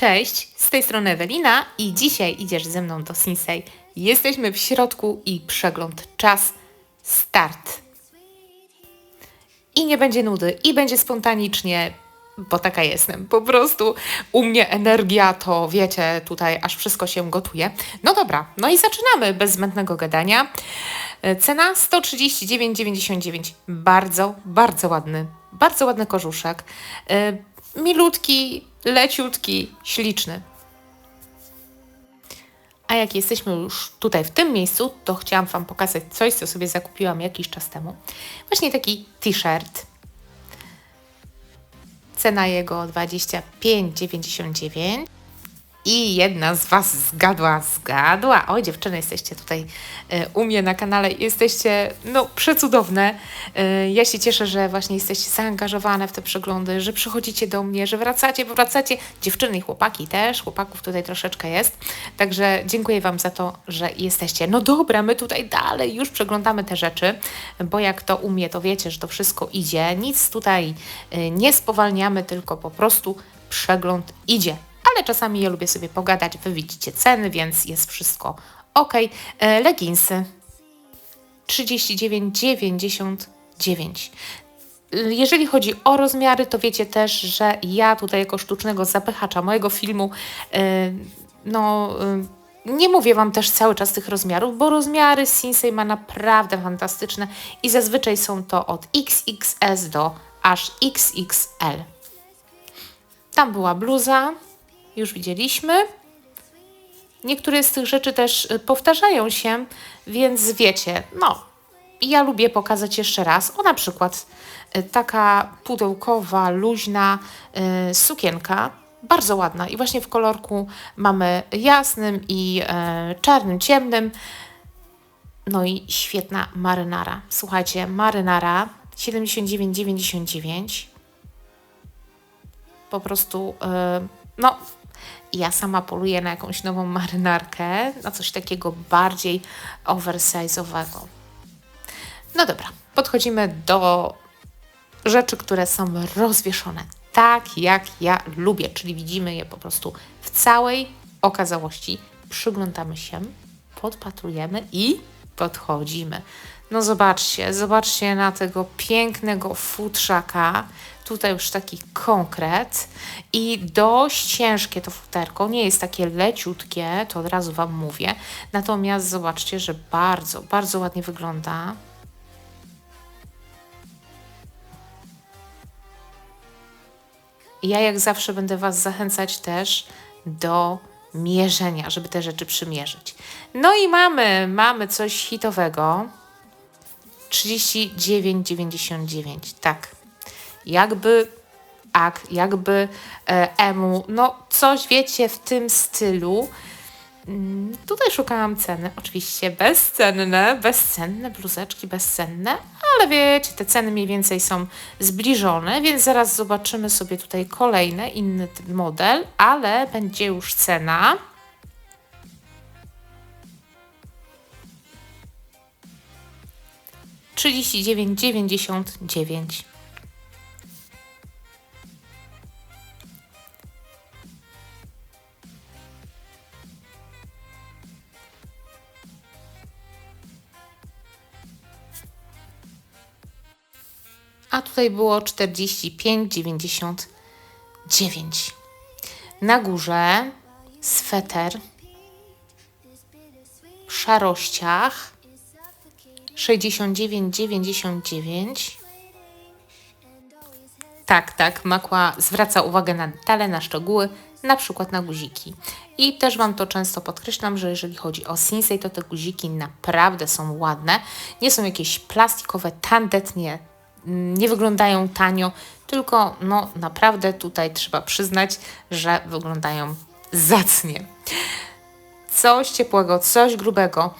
Cześć, z tej strony Ewelina i dzisiaj idziesz ze mną do Sinsei. Jesteśmy w środku i przegląd. Czas start. I nie będzie nudy, i będzie spontanicznie, bo taka jestem. Po prostu u mnie energia to, wiecie, tutaj aż wszystko się gotuje. No dobra, no i zaczynamy bez zbędnego gadania. E, Cena 139,99. Bardzo, bardzo ładny, bardzo ładny korzuszek. E, Milutki, leciutki, śliczny. A jak jesteśmy już tutaj w tym miejscu, to chciałam Wam pokazać coś, co sobie zakupiłam jakiś czas temu. Właśnie taki t-shirt. Cena jego 25,99. I jedna z Was zgadła, zgadła. Oj, dziewczyny, jesteście tutaj e, u mnie na kanale, jesteście no przecudowne. E, ja się cieszę, że właśnie jesteście zaangażowane w te przeglądy, że przychodzicie do mnie, że wracacie, wracacie. Dziewczyny i chłopaki też, chłopaków tutaj troszeczkę jest. Także dziękuję Wam za to, że jesteście. No dobra, my tutaj dalej już przeglądamy te rzeczy, bo jak to u mnie, to wiecie, że to wszystko idzie. Nic tutaj e, nie spowalniamy, tylko po prostu przegląd idzie czasami ja lubię sobie pogadać. Wy widzicie ceny, więc jest wszystko ok. E, leginsy 39,99. Jeżeli chodzi o rozmiary, to wiecie też, że ja tutaj jako sztucznego zapychacza mojego filmu, e, no. E, nie mówię Wam też cały czas tych rozmiarów, bo rozmiary Sinsei ma naprawdę fantastyczne i zazwyczaj są to od XXS do aż XXL. Tam była bluza, już widzieliśmy. Niektóre z tych rzeczy też y, powtarzają się, więc wiecie, no, ja lubię pokazać jeszcze raz. O na przykład y, taka pudełkowa, luźna y, sukienka, bardzo ładna i właśnie w kolorku mamy jasnym i czarnym, ciemnym. No i świetna marynara. Słuchajcie, marynara 79,99. Po prostu, no, ja sama poluję na jakąś nową marynarkę, na coś takiego bardziej oversize'owego. No dobra, podchodzimy do rzeczy, które są rozwieszone tak, jak ja lubię, czyli widzimy je po prostu w całej okazałości. Przyglądamy się, podpatrujemy i podchodzimy. No zobaczcie, zobaczcie na tego pięknego futrzaka. Tutaj już taki konkret i dość ciężkie to futerko. Nie jest takie leciutkie, to od razu Wam mówię. Natomiast zobaczcie, że bardzo, bardzo ładnie wygląda. Ja jak zawsze będę Was zachęcać też do mierzenia, żeby te rzeczy przymierzyć. No i mamy, mamy coś hitowego. 39,99. Tak. Jakby ak, jakby e, emu, no coś wiecie w tym stylu. Mm, tutaj szukałam ceny, oczywiście bezcenne, bezcenne, bluzeczki bezcenne, ale wiecie, te ceny mniej więcej są zbliżone, więc zaraz zobaczymy sobie tutaj kolejny, inny model, ale będzie już cena. 39,99. A tutaj było 45,99. Na górze sweter w szarościach 69,99. Tak, tak, Makła zwraca uwagę na detale, na szczegóły, na przykład na guziki. I też Wam to często podkreślam, że jeżeli chodzi o Sinsei, to te guziki naprawdę są ładne. Nie są jakieś plastikowe, tandetnie, nie wyglądają tanio, tylko no naprawdę tutaj trzeba przyznać, że wyglądają zacnie. Coś ciepłego, coś grubego.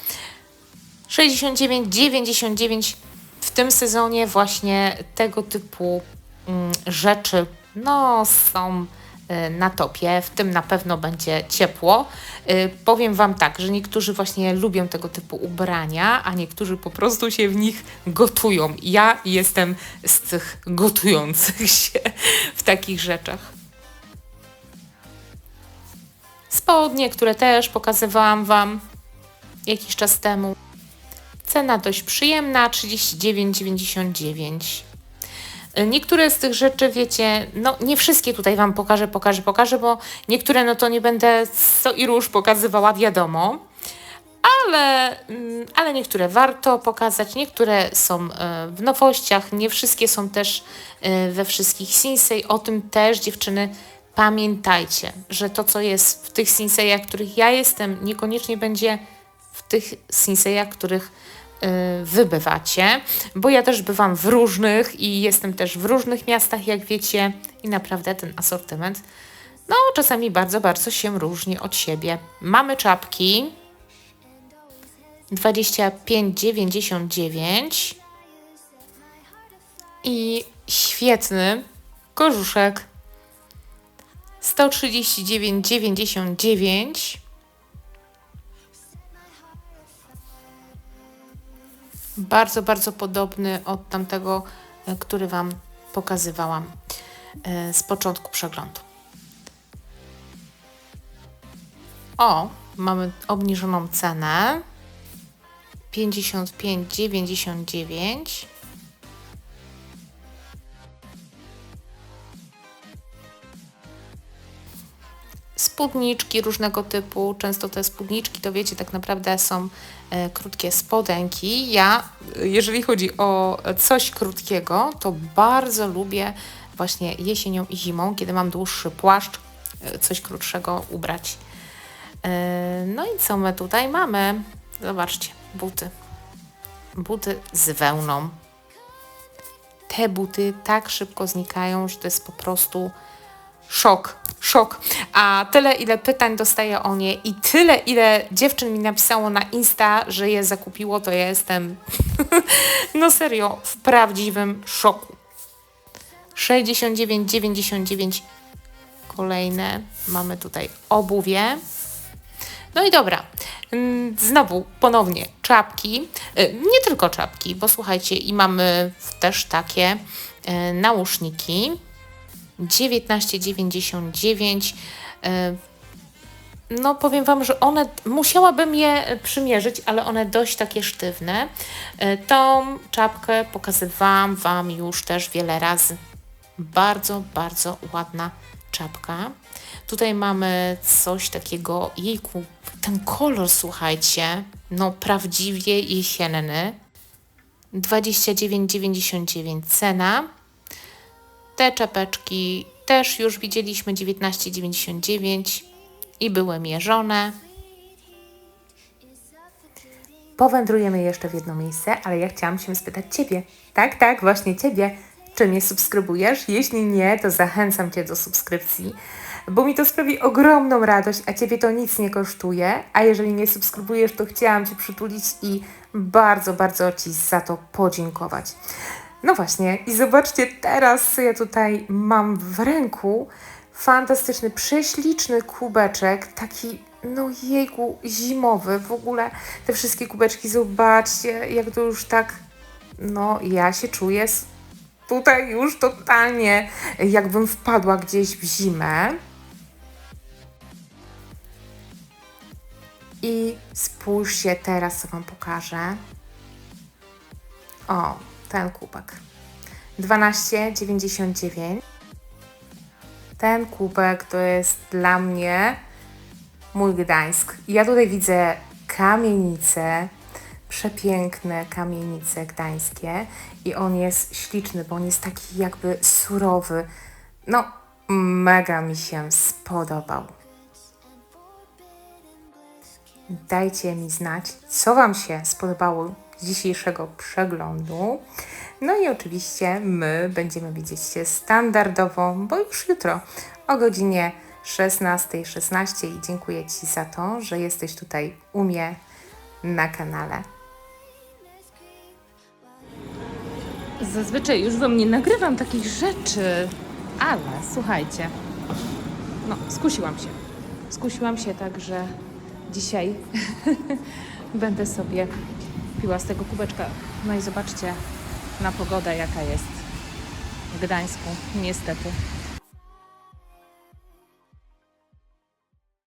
69, 99 w tym sezonie właśnie tego typu mm, rzeczy no, są y, na topie, w tym na pewno będzie ciepło. Y, powiem Wam tak, że niektórzy właśnie lubią tego typu ubrania, a niektórzy po prostu się w nich gotują. Ja jestem z tych gotujących się w takich rzeczach. spodnie, które też pokazywałam Wam jakiś czas temu. Cena dość przyjemna, 39,99. Niektóre z tych rzeczy, wiecie, no nie wszystkie tutaj Wam pokażę, pokażę, pokażę, bo niektóre no to nie będę co i róż pokazywała, wiadomo. Ale, mm, ale niektóre warto pokazać, niektóre są e, w nowościach, nie wszystkie są też e, we wszystkich Sinsei. O tym też dziewczyny pamiętajcie, że to co jest w tych Sinsejach, których ja jestem, niekoniecznie będzie w tych Sinsejach, których wy bywacie, bo ja też bywam w różnych i jestem też w różnych miastach, jak wiecie, i naprawdę ten asortyment, no czasami bardzo, bardzo się różni od siebie. Mamy czapki. 25,99 i świetny kożuszek 139,99 bardzo, bardzo podobny od tamtego, e, który Wam pokazywałam e, z początku przeglądu. O, mamy obniżoną cenę 55,99 spódniczki różnego typu. Często te spódniczki, to wiecie, tak naprawdę są e, krótkie spodenki. Ja, jeżeli chodzi o coś krótkiego, to bardzo lubię właśnie jesienią i zimą, kiedy mam dłuższy płaszcz, e, coś krótszego ubrać. E, no i co my tutaj mamy? Zobaczcie, buty. Buty z wełną. Te buty tak szybko znikają, że to jest po prostu szok, szok. A tyle, ile pytań dostaję o nie i tyle, ile dziewczyn mi napisało na Insta, że je zakupiło, to ja jestem, no serio, w prawdziwym szoku. 69,99 kolejne. Mamy tutaj obuwie. No i dobra, znowu ponownie czapki, Y, nie tylko czapki, bo słuchajcie, i mamy też takie y, nauszniki 19,99. E, no, powiem Wam, że one, musiałabym je przymierzyć, ale one dość takie sztywne. E, tą czapkę pokazywałam Wam już też wiele razy. Bardzo, bardzo ładna czapka. Tutaj mamy coś takiego, jejku, ten kolor, słuchajcie, no prawdziwie jesienny. 29,99 cena. Te czapeczki też już widzieliśmy 19,99 i były mierzone. Powędrujemy jeszcze w jedno miejsce, ale ja chciałam się spytać Ciebie. Tak, tak, właśnie Ciebie. Czy mnie subskrybujesz? Jeśli nie, to zachęcam Cię do subskrypcji, bo mi to sprawi ogromną radość, a Ciebie to nic nie kosztuje. A jeżeli mnie subskrybujesz, to chciałam Cię przytulić i bardzo, bardzo Ci za to podziękować. No właśnie, i zobaczcie teraz, ja tutaj mam w ręku. Fantastyczny, prześliczny kubeczek, taki, no jejku, zimowy. W ogóle te wszystkie kubeczki, zobaczcie, jak to już tak, no ja się czuję tutaj już totalnie, jakbym wpadła gdzieś w zimę. I spójrzcie teraz, co Wam pokażę. O, ten kubek. 12,99. Ten kubek to jest dla mnie mój Gdańsk. Ja tutaj widzę kamienice, przepiękne kamienice gdańskie i on jest śliczny, bo on jest taki jakby surowy. No, mega mi się spodobał. Dajcie mi znać, co Wam się spodobało dzisiejszego przeglądu. No i oczywiście my będziemy widzieć się standardowo, bo już jutro o godzinie 16.16 16 i dziękuję Ci za to, że jesteś tutaj u mnie na kanale. Zazwyczaj już Wam nie nagrywam takich rzeczy, ale słuchajcie, no skusiłam się. Skusiłam się tak, że dzisiaj będę sobie piła z tego kubeczka. No i zobaczcie na pogodę, jaka jest w Gdańsku, niestety.